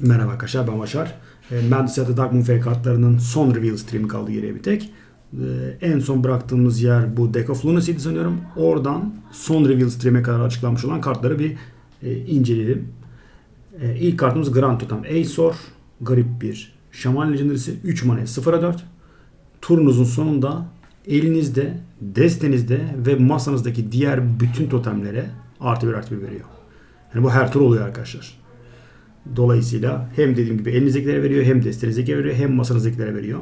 Merhaba arkadaşlar ben Başar. E, Mandusa'da Dark Moon Fair kartlarının son reveal stream'i kaldı geriye bir tek. E, en son bıraktığımız yer bu Deck of Lunacy'di sanıyorum. Oradan son reveal stream'e kadar açıklanmış olan kartları bir e, inceleyelim. E, ilk kartımız Grand Totem Aesor. Garip bir Şaman Legendary'si. 3 mana 0'a 4. Turunuzun sonunda elinizde, destenizde ve masanızdaki diğer bütün totemlere artı bir artı bir veriyor. Yani bu her tur oluyor arkadaşlar. Dolayısıyla hem dediğim gibi elinizdekilere veriyor hem desteğinizdekilere veriyor hem masanızdakilere veriyor.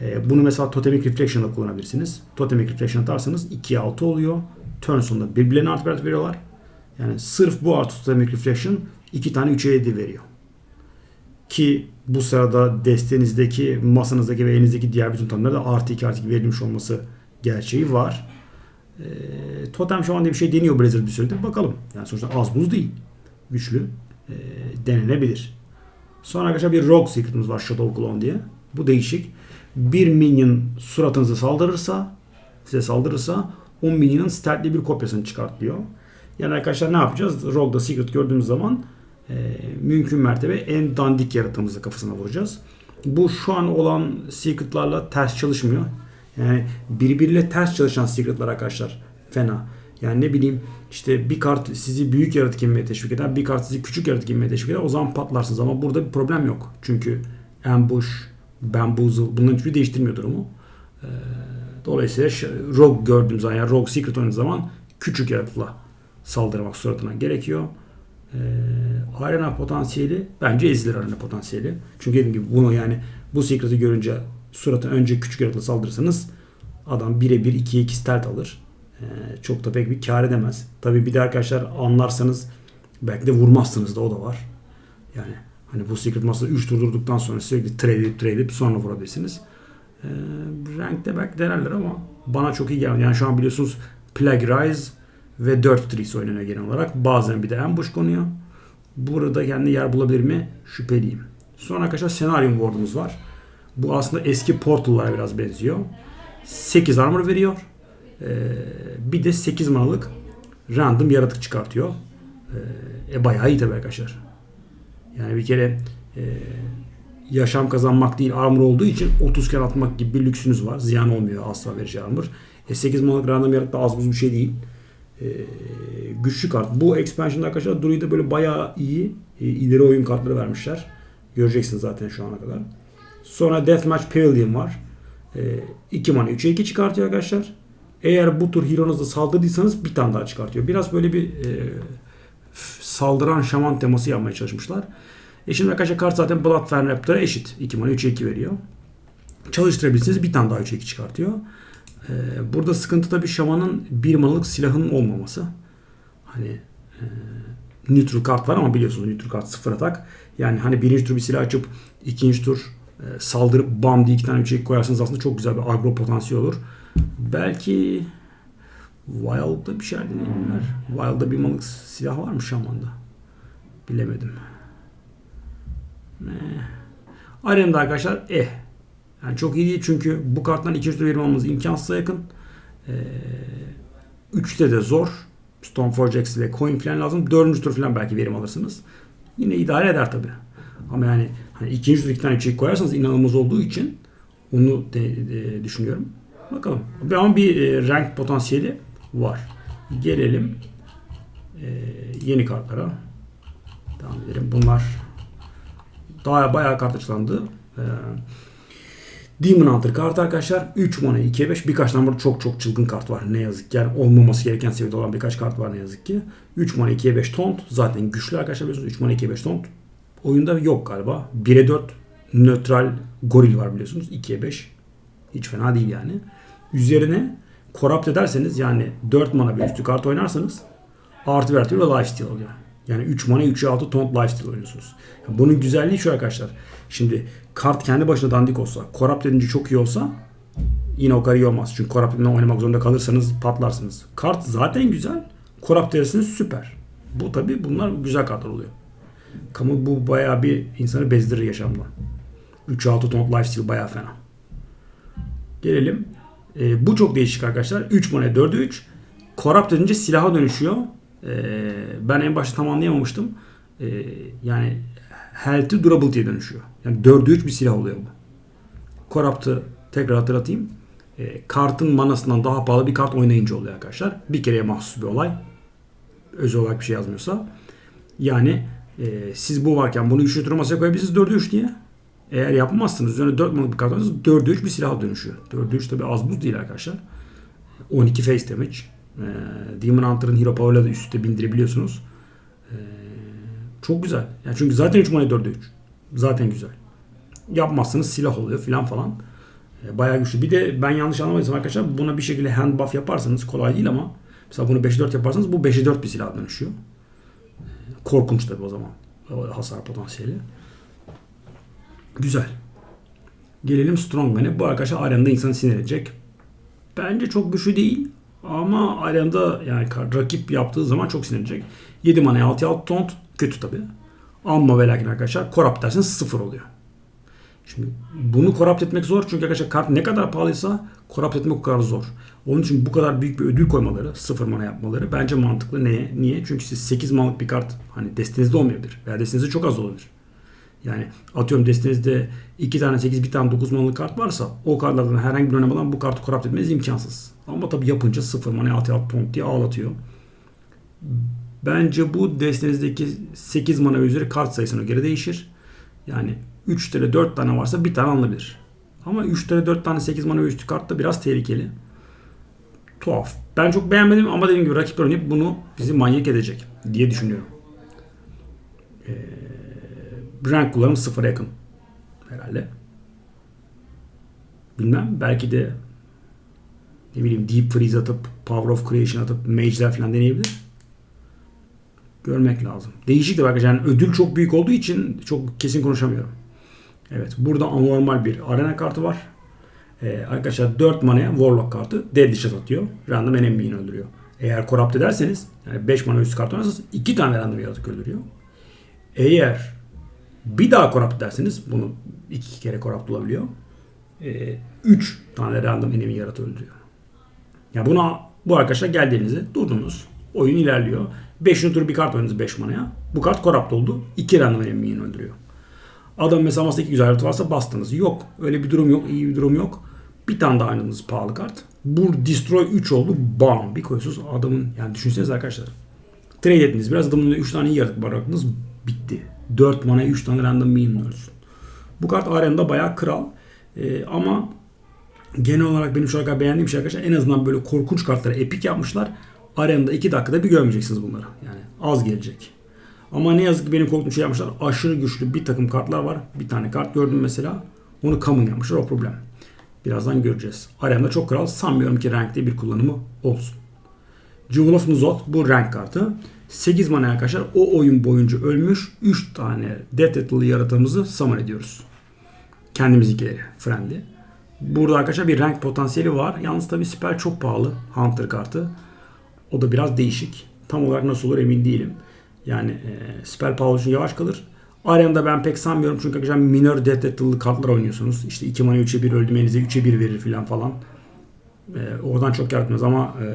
Ee, bunu mesela Totemic Reflection'da kullanabilirsiniz. Totemic Reflection atarsanız 2'ye 6 oluyor. Turn sonunda birbirlerine artı artı veriyorlar. Yani sırf bu artı Totemic Reflection 2 tane 3'e 7 veriyor. Ki bu sırada desteğinizdeki, masanızdaki ve elinizdeki diğer bütün totemlere de artı 2 artı 2 verilmiş olması gerçeği var. Ee, totem şu anda bir şey deniyor Blizzard bir süredir. Bakalım. Yani sonuçta az buz değil. Güçlü e, denenebilir. Sonra arkadaşlar bir Rogue Secret'ımız var Shadow Clone diye. Bu değişik. Bir minion suratınıza saldırırsa size saldırırsa o minyonun stealth'li bir kopyasını çıkartıyor. Yani arkadaşlar ne yapacağız? Rogue'da Secret gördüğümüz zaman e, mümkün mertebe en dandik yaratığımızı kafasına vuracağız. Bu şu an olan Secret'larla ters çalışmıyor. Yani birbiriyle ters çalışan Secret'lar arkadaşlar fena. Yani ne bileyim işte bir kart sizi büyük yaratık inmeye teşvik eder. Bir kart sizi küçük yaratık inmeye teşvik eder. O zaman patlarsınız ama burada bir problem yok. Çünkü ambush, bamboozle bunların hiçbiri değiştirmiyor durumu. Ee, dolayısıyla rogue gördüğüm zaman yani rogue secret oynadığım zaman küçük yaratıkla saldırmak suratına gerekiyor. Ee, arena potansiyeli bence ezilir arena potansiyeli. Çünkü dediğim gibi bunu yani bu secret'ı görünce suratına önce küçük yaratıkla saldırırsanız adam birebir 2'ye 2 stealth alır. Ee, çok da pek bir kar edemez. Tabi bir de arkadaşlar anlarsanız belki de vurmazsınız da o da var. Yani hani bu Secret Master'ı 3 tur durduktan sonra sürekli trade edip trade edip sonra vurabilirsiniz. Ee, rankte belki denerler ama bana çok iyi geldi. Yani şu an biliyorsunuz Plague Rise ve Dirt Trees oynanıyor genel olarak. Bazen bir de ambush konuyor. Burada kendi yer bulabilir mi? Şüpheliyim. Sonra arkadaşlar Scenarium Ward'umuz var. Bu aslında eski Portal'lara biraz benziyor. 8 armor veriyor. Ee, bir de 8 manalık random yaratık çıkartıyor. Ee, e bayağı iyi tabii arkadaşlar. Yani bir kere e, yaşam kazanmak değil armor olduğu için 30 kere atmak gibi bir lüksünüz var. Ziyan olmuyor asla verici armor. E 8 manalık random yaratık da az buz bir şey değil. E, güçlü kart. Bu expansion'da arkadaşlar Druid'e böyle bayağı iyi e, ileri oyun kartları vermişler. Göreceksiniz zaten şu ana kadar. Sonra Deathmatch Pavilion var. 2 e, mana 3'e 2 çıkartıyor arkadaşlar. Eğer bu tur hero'nuzla saldırdıysanız bir tane daha çıkartıyor. Biraz böyle bir e, saldıran şaman teması yapmaya çalışmışlar. E şimdi arkadaşlar kart zaten Bloodfern Raptor'a eşit. 2 mana 3'e 2 veriyor. Çalıştırabilirsiniz bir tane daha 3'e 2 çıkartıyor. E, burada sıkıntı tabii şamanın bir manalık silahının olmaması. Hani e, neutral kart var ama biliyorsunuz neutral kart sıfır atak. Yani hani birinci tur bir silah açıp ikinci tur e, saldırıp bam diye iki tane 3'e 2 koyarsanız aslında çok güzel bir agro potansiyel olur. Belki Wild'da bir şey deneyebilirler. Wild'da bir malık silah var mı Şaman'da? Bilemedim. Ne? Arena'da arkadaşlar eh. Yani çok iyi değil çünkü bu karttan ikinci tur verim almanız imkansıza yakın. Ee, de zor. Stoneforge X ve Coin falan lazım. Dördüncü tur falan belki verim alırsınız. Yine idare eder tabi. Ama yani hani ikinci tur iki tane çek koyarsanız inanılmaz olduğu için onu de, de, düşünüyorum. Bakalım. Ama bir e, renk potansiyeli var. Gelelim e, yeni kartlara. Devam edelim. Bunlar daha bayağı kart açıklandı. E, Demon Hunter kartı arkadaşlar 3 mana 2'ye 5 birkaç tane burada çok çok çılgın kart var ne yazık ki. Yani olmaması gereken seviyede olan birkaç kart var ne yazık ki. 3 mana 2'ye 5 taunt zaten güçlü arkadaşlar biliyorsunuz 3 mana 2'ye 5 taunt. Oyunda yok galiba. 1'e 4 nötral goril var biliyorsunuz 2'ye 5. Hiç fena değil yani. Üzerine corrupt ederseniz yani 4 mana bir üstü kart oynarsanız artı bir artı bir lifesteal oluyor. Yani 3 mana 3'e 6 taunt lifesteal oynuyorsunuz. Yani bunun güzelliği şu arkadaşlar. Şimdi kart kendi başına dandik olsa, corrupt edince çok iyi olsa yine o kadar iyi olmaz. Çünkü edince oynamak zorunda kalırsanız patlarsınız. Kart zaten güzel. Corrupt ederseniz süper. Bu tabi bunlar güzel kartlar oluyor. Kamu bu bayağı bir insanı bezdirir yaşamda. 3 6 taunt lifesteal bayağı fena. Gelelim. E, bu çok değişik arkadaşlar. 3 mana 4'e 3. Corrupt edince silaha dönüşüyor. E, ben en başta tam anlayamamıştım. E, yani Health'i Durability'ye dönüşüyor. Yani 4'e 3 bir silah oluyor bu. Corrupt'ı tekrar hatırlatayım. E, kartın manasından daha pahalı bir kart oynayınca oluyor arkadaşlar. Bir kereye mahsus bir olay. Özel olarak bir şey yazmıyorsa. Yani e, siz bu varken bunu 3'lü tur masaya koyabilirsiniz 4'e 3 diye. Eğer yapmazsanız üzerine 4 malık bir kart alırsanız 4'e 3 bir silah dönüşüyor. 4'e 3 tabi az buz değil arkadaşlar. 12 face damage. E, Demon Hunter'ın Hero Power'la da üstte bindirebiliyorsunuz. E, çok güzel. Yani çünkü zaten 3 mana 4'e 3. Zaten güzel. Yapmazsanız silah oluyor filan falan. E, bayağı güçlü. Bir de ben yanlış anlamadıysam arkadaşlar buna bir şekilde hand buff yaparsanız kolay değil ama mesela bunu 5'e 4 yaparsanız bu 5'e 4 bir silah dönüşüyor. E, korkunç tabi o zaman. O hasar potansiyeli. Güzel. Gelelim Strongman'e. Bu arkadaşlar arenada insanı sinir edecek. Bence çok güçlü değil. Ama arenada yani rakip yaptığı zaman çok sinir edecek. 7 manaya 6 alt taunt. Kötü tabi. Amma ve lakin arkadaşlar corrupt derseniz 0 oluyor. Şimdi bunu corrupt etmek zor çünkü arkadaşlar kart ne kadar pahalıysa corrupt etmek o kadar zor. Onun için bu kadar büyük bir ödül koymaları, sıfır mana yapmaları bence mantıklı. Neye? Niye? Çünkü siz 8 manalık bir kart hani destenizde olmayabilir. Veya destenizde çok az olabilir. Yani atıyorum destenizde 2 tane 8 bir tane 9 manalık kart varsa o kartlardan herhangi bir önem alan bu kartı corrupt etmeniz imkansız. Ama tabi yapınca 0 mana 6 alt point diye ağlatıyor. Bence bu destenizdeki 8 mana üzeri kart sayısına göre değişir. Yani 3 tane 4 tane varsa bir tane alınabilir. Ama 3 tane 4 tane 8 mana üstü kart da biraz tehlikeli. Tuhaf. Ben çok beğenmedim ama dediğim gibi rakipler oynayıp bunu bizi manyak edecek diye düşünüyorum. Ee, rank kullanım sıfıra yakın. Herhalde. Bilmem. Belki de ne bileyim Deep Freeze atıp Power of Creation atıp Mage'ler falan deneyebilir. Görmek lazım. Değişik de arkadaşlar. Yani ödül çok büyük olduğu için çok kesin konuşamıyorum. Evet. Burada anormal bir arena kartı var. Ee, arkadaşlar 4 manaya Warlock kartı Deadly Shot atıyor. Random enemy'yi öldürüyor. Eğer corrupt ederseniz yani 5 mana üstü kart oynarsanız 2 tane random yaratık öldürüyor. Eğer bir daha corrupt ederseniz bunu iki kere corrupt olabiliyor. 3 ee, tane random enemy yaratı öldürüyor. Ya buna bu arkadaşlar geldiğinizde durdunuz. Oyun ilerliyor. 5. tur bir kart oynadınız 5 manaya. Bu kart corrupt oldu. 2 random enemy'yi öldürüyor. Adam mesela masada iki güzel harita varsa bastınız. Yok. Öyle bir durum yok. iyi bir durum yok. Bir tane daha oynadınız pahalı kart. Bu Destroy 3 oldu. Bam. Bir koyuyorsunuz adamın yani düşünseniz arkadaşlar. Trade ettiniz. Biraz adamın 3 tane iyi yaratık bıraktınız. Bitti. 4 mana 3 tane random minion ölsün. Bu kart arenada bayağı kral. Ee, ama genel olarak benim şu an beğendiğim şey arkadaşlar en azından böyle korkunç kartları epik yapmışlar. Arenada 2 dakikada bir görmeyeceksiniz bunları. Yani az gelecek. Ama ne yazık ki benim korktuğum şey yapmışlar. Aşırı güçlü bir takım kartlar var. Bir tane kart gördüm mesela. Onu common yapmışlar o problem. Birazdan göreceğiz. Arenada çok kral. Sanmıyorum ki renkte bir kullanımı olsun. Jewel of Nuzot bu renk kartı. 8 mana arkadaşlar o oyun boyunca ölmüş 3 tane Death Rattle'lı yaratığımızı summon ediyoruz. Kendimizinkileri friendly. Burada arkadaşlar bir renk potansiyeli var. Yalnız tabi spell çok pahalı. Hunter kartı. O da biraz değişik. Tam olarak nasıl olur emin değilim. Yani e, spell pahalı için yavaş kalır. Arenada ben pek sanmıyorum çünkü arkadaşlar minor death rattle'lı kartlar oynuyorsunuz. İşte 2 mana 3'e 1 öldürmenize 3'e 1 verir filan falan. E, oradan çok yaratmaz ama e,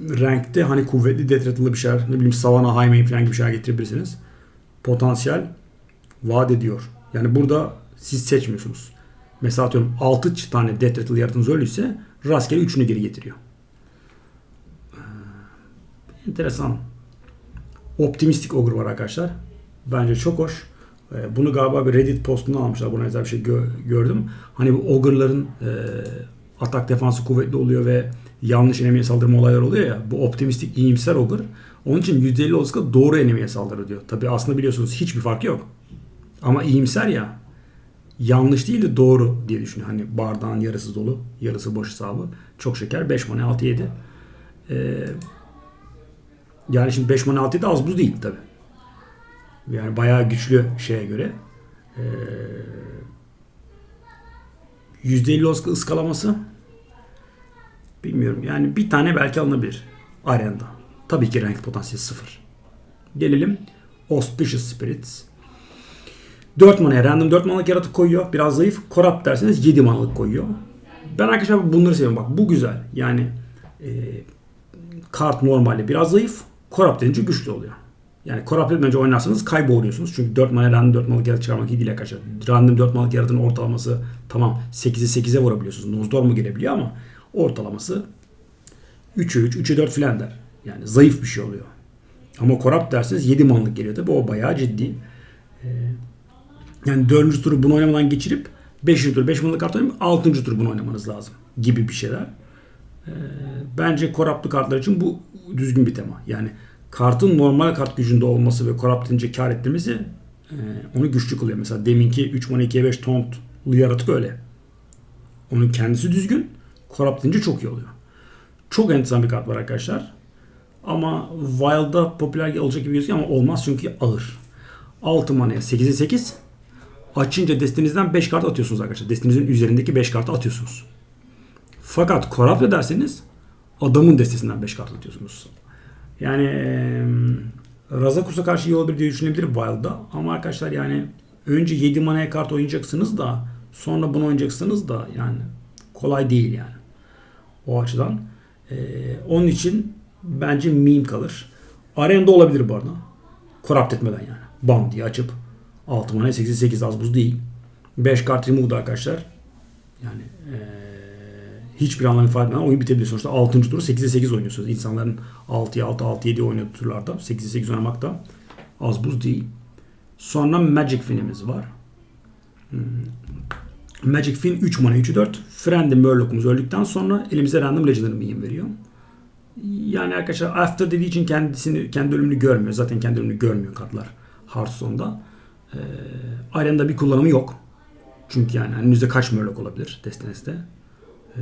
renkte hani kuvvetli death rattle'lı bir şeyler ne bileyim Savannah Highway falan gibi şeyler getirebilirsiniz. Potansiyel vaat ediyor. Yani burada siz seçmiyorsunuz. Mesela atıyorum 6 tane death rattle yaratığınız öldüyse rastgele 3'ünü geri getiriyor. Ee, enteresan. Optimistik Ogre var arkadaşlar. Bence çok hoş. Ee, bunu galiba bir Reddit postundan almışlar. Buna benzer bir şey gö- gördüm. Hani bu Ogre'ların e, atak defansı kuvvetli oluyor ve yanlış enemiye saldırma olayları oluyor ya. Bu optimistik iyimser Ogre. Onun için %50 olasılıkla doğru enemiye saldırır diyor. Tabi aslında biliyorsunuz hiçbir fark yok. Ama iyimser ya yanlış değil de doğru diye düşünüyor. Hani bardağın yarısı dolu, yarısı boş hesabı. Çok şeker. 5 mana 6 7. Ee, yani şimdi 5 mana 6 7 az buz değil tabi. Yani bayağı güçlü şeye göre. Ee, %50 oska ıskalaması bilmiyorum. Yani bir tane belki alınabilir. Arenada. Tabii ki renk potansiyeli sıfır. Gelelim Auspicious Spirits. 4 manaya random 4 manalık yaratık koyuyor. Biraz zayıf. Corrupt derseniz 7 manalık koyuyor. Ben arkadaşlar bunları seviyorum. Bak bu güzel. Yani e, kart normalde biraz zayıf. Corrupt denince güçlü oluyor. Yani Corrupted önce oynarsanız kayboluyorsunuz. Çünkü 4 mana random 4 malık yaratık çıkarmak iyi değil arkadaşlar. Random 4 malık yaratığın ortalaması tamam 8'e 8'e vurabiliyorsunuz. Nozdor mu gelebiliyor ama ortalaması 3'e 3, 3'e 4 filan der. Yani zayıf bir şey oluyor. Ama Corrupt derseniz 7 manlık geliyor tabi o bayağı ciddi. Ee, yani 4. turu bunu oynamadan geçirip 5. tur 5 manlık kart oynayıp 6. tur bunu oynamanız lazım gibi bir şeyler. Ee, bence Corrupt'lı kartlar için bu düzgün bir tema. Yani kartın normal kart gücünde olması ve Corrupt edince kar ettirmesi e, onu güçlü kılıyor. Mesela deminki 3 mana 2'ye 5 tauntlu yaratık öyle. Onun kendisi düzgün. Corrupt edince çok iyi oluyor. Çok enteresan bir kart var arkadaşlar. Ama Wild'da popüler olacak gibi gözüküyor ama olmaz çünkü ağır. 6 manaya 8'e 8 açınca destinizden 5 kart atıyorsunuz arkadaşlar. Destinizin üzerindeki 5 kartı atıyorsunuz. Fakat Corrupt ederseniz adamın destesinden 5 kart atıyorsunuz. Yani e, Razakus'a karşı iyi olabilir diye düşünebilir Wild'da. Ama arkadaşlar yani önce 7 manaya kart oynayacaksınız da sonra bunu oynayacaksınız da yani kolay değil yani. O açıdan. E, onun için bence meme kalır. Arenda olabilir bu arada. Corrupt etmeden yani. Bam diye açıp 6 manaya 8 8 az buz değil. 5 kart remove'da arkadaşlar. Yani eee hiçbir anlam ifade etmeden oyun bitebilir. Sonuçta 6. turu 8'e 8 oynuyorsunuz. İnsanların 6'ya 6, 6 7 oynadığı turlarda 8'e 8 oynamak da az buz değil. Sonra Magic Fin'imiz var. Hmm. Magic Fin 3 mana 3'ü 4. Friendly Murloc'umuz öldükten sonra elimize Random Legendary Minion veriyor. Yani arkadaşlar After dediği için kendisini kendi ölümünü görmüyor. Zaten kendi ölümünü görmüyor kartlar Hearthstone'da. Ee, Arena'da bir kullanımı yok. Çünkü yani önünüzde kaç Murloc olabilir destenizde. Ee,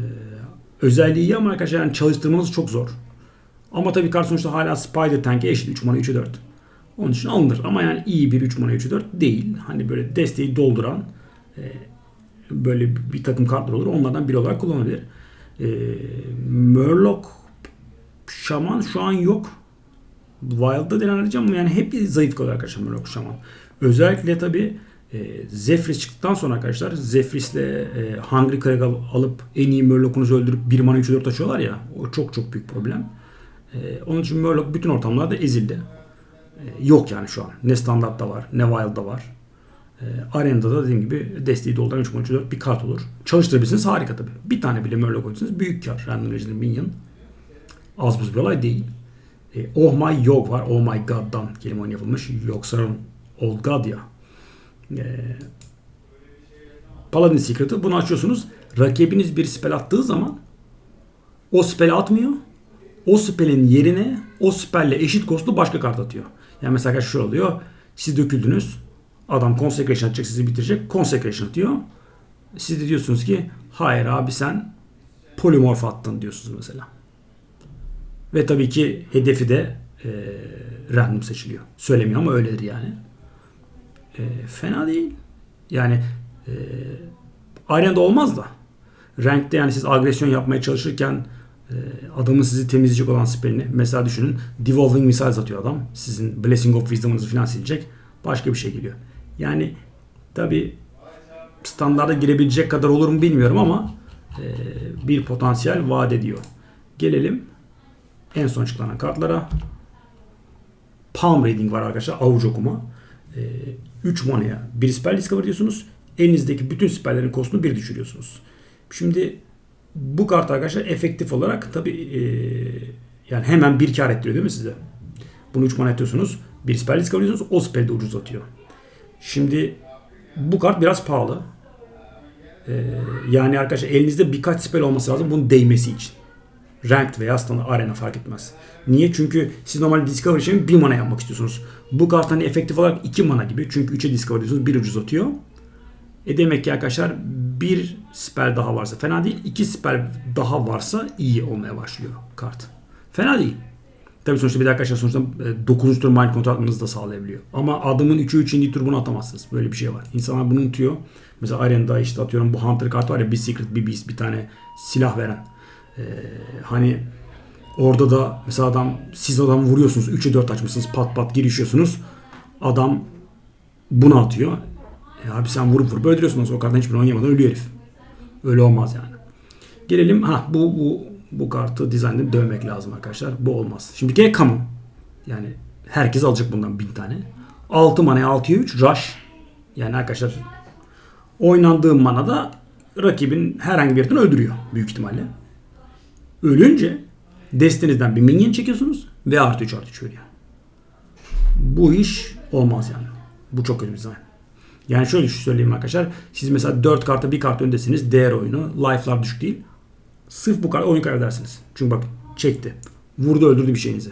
özelliği iyi ama arkadaşlar yani çalıştırmanız çok zor. Ama tabii kart sonuçta hala Spider Tank'e eşit 3 mana 3'e 4. Onun için alınır ama yani iyi bir 3 mana 3'e 4 değil. Hani böyle desteği dolduran e, böyle bir takım kartlar olur. Onlardan biri olarak kullanılabilir. E, Murloc Şaman şu an yok. Wild'da deneneceğim ama yani hep zayıf kalıyor arkadaşlar Murloc Şaman. Özellikle tabii e, Zephrys çıktıktan sonra arkadaşlar Zephyrys'le e, Hungry Crag al- alıp en iyi Murloc'unuzu öldürüp 1 mana 3 4 açıyorlar ya. O çok çok büyük problem. E, onun için Murloc bütün ortamlarda ezildi. E, yok yani şu an. Ne standartta var ne Wild'da var. E, Arena'da da dediğim gibi desteği dolduran 3 mana 3 4 bir kart olur. Çalıştırabilirsiniz harika tabii. Bir tane bile Murloc oynuyorsunuz büyük kar. Random Legendary Minion. Az buz bir olay değil. E, oh my Yog var. Oh my God'dan kelime oyunu yapılmış. Yogg-Saron Old God ya. E, Paladin Secret'ı bunu açıyorsunuz. Rakibiniz bir spell attığı zaman o spell atmıyor. O spell'in yerine o spell'le eşit costlu başka kart atıyor. Yani mesela şu oluyor. Siz döküldünüz. Adam Consecration atacak sizi bitirecek. Consecration atıyor. Siz de diyorsunuz ki hayır abi sen polimorf attın diyorsunuz mesela. Ve tabii ki hedefi de e, random seçiliyor. Söylemiyor ama öyledir yani. E, fena değil. Yani e, Arena'da olmaz da. Rank'te yani siz agresyon yapmaya çalışırken e, adamın sizi temizleyecek olan spellini mesela düşünün Devolving Missiles atıyor adam. Sizin Blessing of Wisdom'ınızı falan silecek. Başka bir şey geliyor. Yani tabi standarda girebilecek kadar olur mu bilmiyorum ama e, bir potansiyel vaat ediyor. Gelelim en son çıkan kartlara. Palm Reading var arkadaşlar. Avuç okuma. E, 3 manaya bir spell discover diyorsunuz. Elinizdeki bütün spelllerin kostunu bir düşürüyorsunuz. Şimdi bu kart arkadaşlar efektif olarak tabi e, yani hemen bir kar ettiriyor değil mi size? Bunu 3 mana atıyorsunuz. Bir spell discover diyorsunuz. O spell de ucuz atıyor. Şimdi bu kart biraz pahalı. Ee, yani arkadaşlar elinizde birkaç spell olması lazım bunun değmesi için. Ranked veya standart arena fark etmez. Niye? Çünkü siz normal Discovery için 1 mana yapmak istiyorsunuz. Bu kart hani efektif olarak 2 mana gibi. Çünkü 3'e Discover diyorsunuz. 1 ucuz atıyor. E demek ki arkadaşlar bir spell daha varsa fena değil. 2 spell daha varsa iyi olmaya başlıyor kart. Fena değil. Tabii sonuçta bir de arkadaşlar sonuçta 9. tur mind control atmanızı da sağlayabiliyor. Ama adamın 3'ü 3. tur bunu atamazsınız. Böyle bir şey var. İnsanlar bunu unutuyor. Mesela Arena'da işte atıyorum bu Hunter kartı var ya bir Secret, bir Beast, bir tane silah veren. Ee, hani orada da mesela adam siz adam vuruyorsunuz 3'e 4 açmışsınız pat pat girişiyorsunuz. Adam bunu atıyor. E abi sen vurup vurup öldürüyorsunuz. O karttan hiçbir oynayamadan ölüyor herif. Öyle olmaz yani. Gelelim ha bu bu bu kartı dizaynda dövmek lazım arkadaşlar. Bu olmaz. Şimdi gene common. Yani Herkes alacak bundan 1000 tane. 6 manaya 6'ya 3 rush. Yani arkadaşlar oynandığı manada rakibin herhangi bir yerini öldürüyor büyük ihtimalle. Ölünce destenizden bir minion çekiyorsunuz ve artı 3 artı 3 veriyor. Bu iş olmaz yani. Bu çok kötü bir dizayn. Yani şöyle şu söyleyeyim arkadaşlar. Siz mesela 4 karta bir kart öndesiniz. Değer oyunu. Life'lar düşük değil. Sırf bu kadar oyun kaybedersiniz. Çünkü bak çekti. Vurdu öldürdü bir şeyinizi.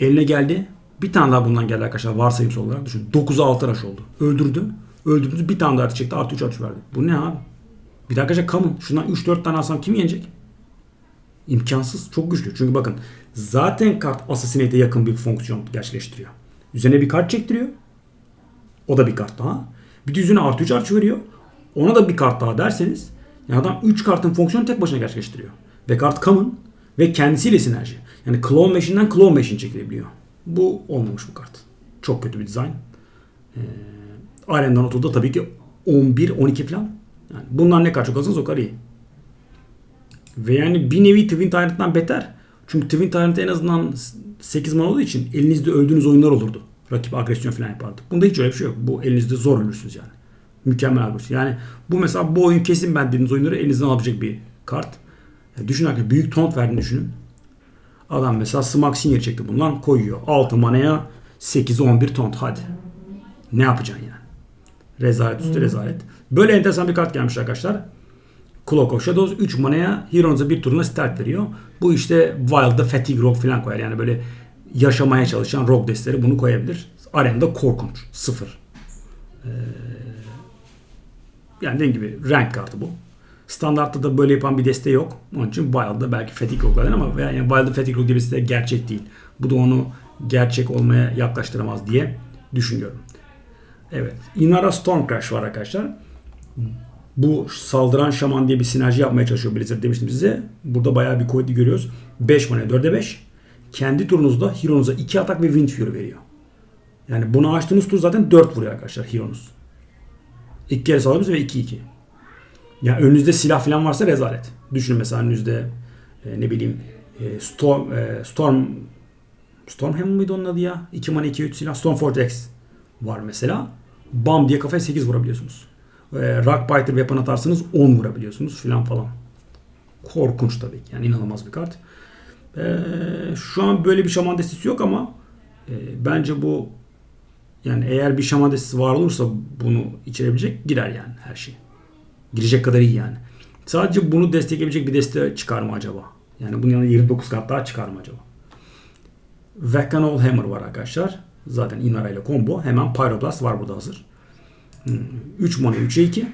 Eline geldi. Bir tane daha bundan geldi arkadaşlar varsayımsal olarak düşün. 9'a 6 rush oldu. Öldürdü. Öldürdünüz bir tane daha artı çekti. Artı 3 artı 3 verdi. Bu ne abi? Bir de arkadaşlar common. Şundan 3-4 tane alsam kim yenecek? İmkansız. Çok güçlü. Çünkü bakın zaten kart Assassinate'e yakın bir fonksiyon gerçekleştiriyor. Üzerine bir kart çektiriyor. O da bir kart daha. Bir de üzerine artı 3 artı veriyor. Ona da bir kart daha derseniz yani adam 3 kartın fonksiyonu tek başına gerçekleştiriyor. Ve kart common ve kendisiyle sinerji. Yani Clone Machine'den Clone Machine çekilebiliyor. Bu olmamış bu kart. Çok kötü bir dizayn. Ee, Arena'dan oturdu tabii ki 11-12 falan. Yani bunlar ne kadar çok alsanız o kadar iyi. Ve yani bir nevi Twin Tyrant'dan beter. Çünkü Twin Tyrant en azından 8 man olduğu için elinizde öldüğünüz oyunlar olurdu. Rakip agresyon falan yapardı. Bunda hiç öyle bir şey yok. Bu elinizde zor ölürsünüz yani. Mükemmel şey. Yani bu mesela bu oyun kesin ben dediğiniz oyunları elinizden alabilecek bir kart. Yani düşünün arkadaşlar büyük taunt verdiğini düşünün. Adam mesela Smack Senior çekti bundan koyuyor. 6 manaya 8-11 taunt hadi. Ne yapacaksın yani? Rezalet üstü rezalet. Böyle enteresan bir kart gelmiş arkadaşlar. Clock of Shadows 3 manaya Heroes'a bir turuna start veriyor. Bu işte Wild'da Fatigue Rock falan koyar. Yani böyle yaşamaya çalışan rock destleri bunu koyabilir. Arenada korkunç. Sıfır. Ee, yani dediğim gibi rank kartı bu. Standartta da böyle yapan bir deste yok. Onun için Wild'da belki Fatigue Rock'lar ama yani Wild'da Fatigue Rock diye bir deste gerçek değil. Bu da onu gerçek olmaya yaklaştıramaz diye düşünüyorum. Evet. Inara Storm Crash var arkadaşlar. Bu saldıran şaman diye bir sinerji yapmaya çalışıyor Blizzard demiştim size. Burada bayağı bir kuvvetli görüyoruz. 5 mana 4'e 5. Kendi turunuzda Hero'nuza 2 atak ve Wind Fury veriyor. Yani bunu açtığınız tur zaten 4 vuruyor arkadaşlar Hero'nuz. İlk kere saldırıyorsunuz ve 2-2. Ya önünüzde silah falan varsa rezalet. Düşünün mesela önünüzde e, ne bileyim e, Storm e, Storm Stormhammer mıydı onun adı ya? 2 mana 2 3 silah Stormforge X var mesela. Bam diye kafaya 8 vurabiliyorsunuz. E, Rockbiter weapon atarsanız 10 vurabiliyorsunuz filan falan. Korkunç tabii ki. Yani inanılmaz bir kart. E, şu an böyle bir şaman destesi yok ama e, bence bu yani eğer bir şaman destesi var olursa bunu içerebilecek girer yani her şey. Girecek kadar iyi yani. Sadece bunu destekleyebilecek bir deste çıkar mı acaba? Yani bunun yanında 29 kat daha çıkar mı acaba? Vacanol Hammer var arkadaşlar. Zaten Inara ile combo. Hemen Pyroblast var burada hazır. 3 mana 3'e 2.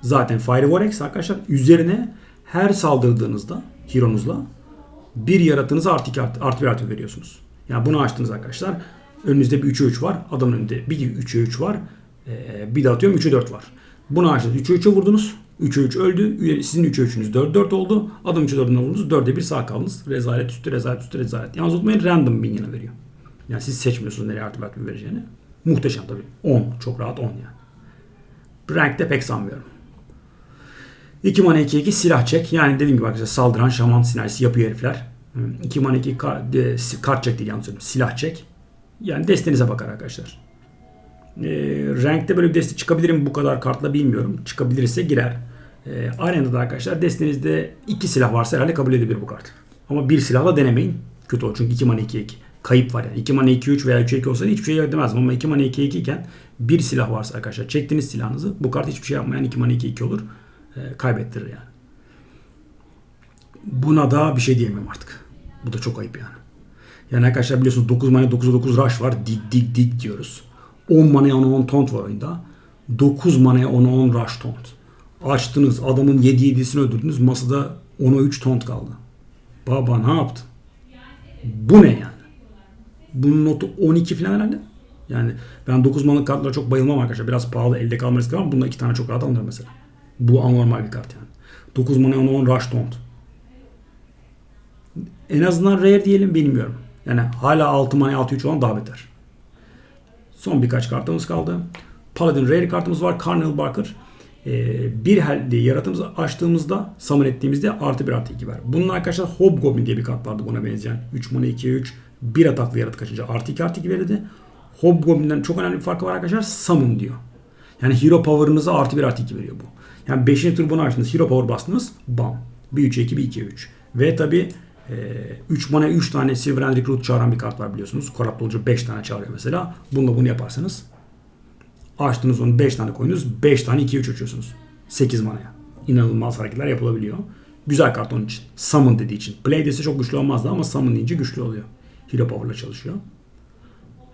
Zaten Fire arkadaşlar. Üzerine her saldırdığınızda Hero'nuzla bir yaratığınıza artı 2 artı, artı 1 artı veriyorsunuz. Yani bunu açtınız arkadaşlar. Önünüzde bir 3'e 3 var. Adamın önünde bir 3'e 3 var. Ee, bir de atıyorum 3'e 4 var. Bunu açtınız. 3'e 3'e vurdunuz. 3'e 3 öldü. Sizin 3'e 3'ünüz 4 4 oldu. Adam 3'e 4'üne vurdunuz. 4'e 1 sağ kaldınız. Rezalet üstü rezalet üstü rezalet. Yalnız unutmayın random minyona veriyor. Yani siz seçmiyorsunuz nereye artı bir vereceğini. Muhteşem tabii. 10. Çok rahat 10 yani. Rank'te pek sanmıyorum. 2 mana 2 2 silah çek. Yani dediğim gibi arkadaşlar saldıran şaman sinerjisi yapıyor herifler. 2 mana 2 kar, de, kart çek değil yalnız. Silah çek. Yani destenize bakar arkadaşlar. E, rankte böyle bir deste çıkabilir mi bu kadar kartla bilmiyorum. Çıkabilirse girer. E, arenada arkadaşlar destenizde 2 silah varsa herhalde kabul edilir bu kart. Ama bir silahla denemeyin. Kötü olur çünkü 2 mana 2 2 kayıp var yani. 2 mana 2 3 veya 3 2 olsaydı hiçbir şey demezdim ama 2 mana 2 2 iken bir silah varsa arkadaşlar çektiğiniz silahınızı bu kart hiçbir şey yapmayan 2 mana 2 2 olur. E, kaybettirir yani. Buna da bir şey diyemem artık. Bu da çok ayıp yani. Yani arkadaşlar biliyorsunuz 9 mana 9'a 9 rush var. Dik dik dik diyoruz. 10 manaya 10 10 taunt var oyunda. 9 manaya 10 10 rush taunt. Açtınız adamın 7 7'sini öldürdünüz. Masada 10'a 3 taunt kaldı. Baba ne yaptı? Bu ne yani? Bunun notu 12 falan herhalde. Yani ben 9 manalık kartlara çok bayılmam arkadaşlar. Biraz pahalı elde kalma riski var ama bunda 2 tane çok rahat alınır mesela. Bu anormal bir kart yani. 9 mana 10 10 rush taunt. En azından rare diyelim bilmiyorum. Yani hala 6 mana 6 3 olan daha beter. Son birkaç kartımız kaldı. Paladin rare kartımız var. Carnal Barker. Ee, bir halde yaratımızı açtığımızda summon ettiğimizde artı 1 artı 2 var. Bunun arkadaşlar Hobgoblin diye bir kart vardı buna benzeyen. 3 mana 2'ye 3 Bir ataklı yaratık açınca artı 2 artı 2 verirdi. Hobgoblin'den çok önemli bir farkı var arkadaşlar. Summon diyor. Yani hero power'ınıza artı 1 artı 2 veriyor bu. Yani 5. tur bunu açtınız. Hero power bastınız. Bam. Bir 3'e 2 bir 2'ye 3. Ve tabi 3 mana 3 tane Silver and Recruit çağıran bir kart var biliyorsunuz. Corrupt Olucu 5 tane çağırıyor mesela. Bununla bunu yaparsanız açtınız onu 5 tane koyunuz. 5 tane 2'ye 3 açıyorsunuz. 8 manaya. İnanılmaz hareketler yapılabiliyor. Güzel kart onun için. Summon dediği için. Play dese çok güçlü olmazdı ama Summon deyince güçlü oluyor. Hero Power'la çalışıyor.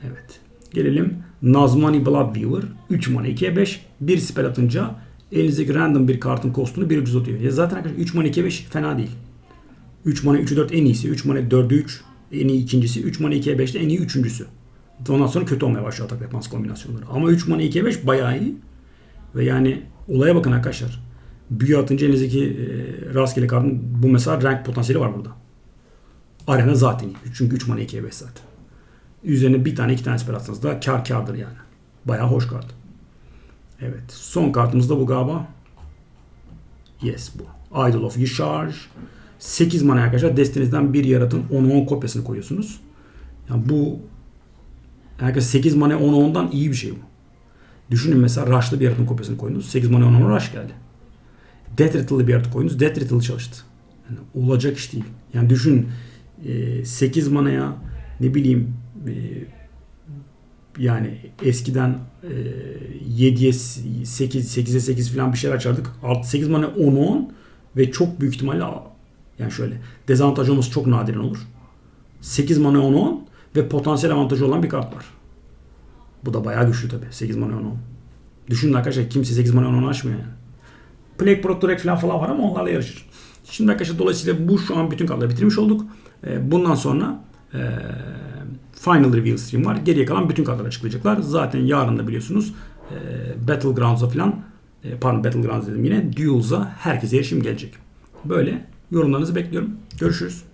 Evet. Gelelim Nazmani Bloodweaver. 3 mana 2'ye 5. Bir spell atınca elinizdeki random bir kartın kostunu bir ucuz atıyor. Ya zaten arkadaşlar 3 mana 2'ye 5 fena değil. 3 mana 3'ü 4 en iyisi. 3 mana 4'ü 3 en iyi ikincisi. 3 mana 2'ye 5 de en iyi üçüncüsü. Ondan sonra kötü olmaya başlıyor atak defans kombinasyonları. Ama 3 mana 2'ye 5 bayağı iyi. Ve yani olaya bakın arkadaşlar. Büyü atınca elinizdeki e, rastgele kartın bu mesela rank potansiyeli var burada. Arena zaten iyi. Çünkü 3 mana 2'ye 5 zaten. Üzerine bir tane iki tane spell atsanız da kar kardır yani. Bayağı hoş kart. Evet. Son kartımız da bu galiba. Yes bu. Idol of Yisharj. 8 mana arkadaşlar. Destinizden bir yaratın 10'u 10 kopyasını koyuyorsunuz. Yani bu herkes 8 mana 10'u 10'dan iyi bir şey bu. Düşünün mesela Rush'lı bir yaratın kopyasını koydunuz. 8 mana 10'u 10 Rush geldi. Death Rattle'lı bir yaratık koydunuz. Death Rattle çalıştı. Yani olacak iş değil. Yani düşün 8 manaya ne bileyim e, yani eskiden e, 7'ye 8, 8'e 8 falan bir şeyler açardık. Artı 8 mana 10 10 ve çok büyük ihtimalle yani şöyle dezavantaj olması çok nadiren olur. 8 mana 10 10 ve potansiyel avantajı olan bir kart var. Bu da bayağı güçlü tabi. 8 mana 10 10. Düşünün arkadaşlar kimse 8 mana 10 10 açmıyor yani. Plague Protect falan falan var ama onlarla yarışır. Şimdi arkadaşlar dolayısıyla bu şu an bütün kartları bitirmiş olduk. Bundan sonra e, Final Reveal Stream var. Geriye kalan bütün kartları açıklayacaklar. Zaten yarın da biliyorsunuz e, Battlegrounds'a falan pardon Battlegrounds dedim yine Duels'a herkese erişim gelecek. Böyle yorumlarınızı bekliyorum. Görüşürüz.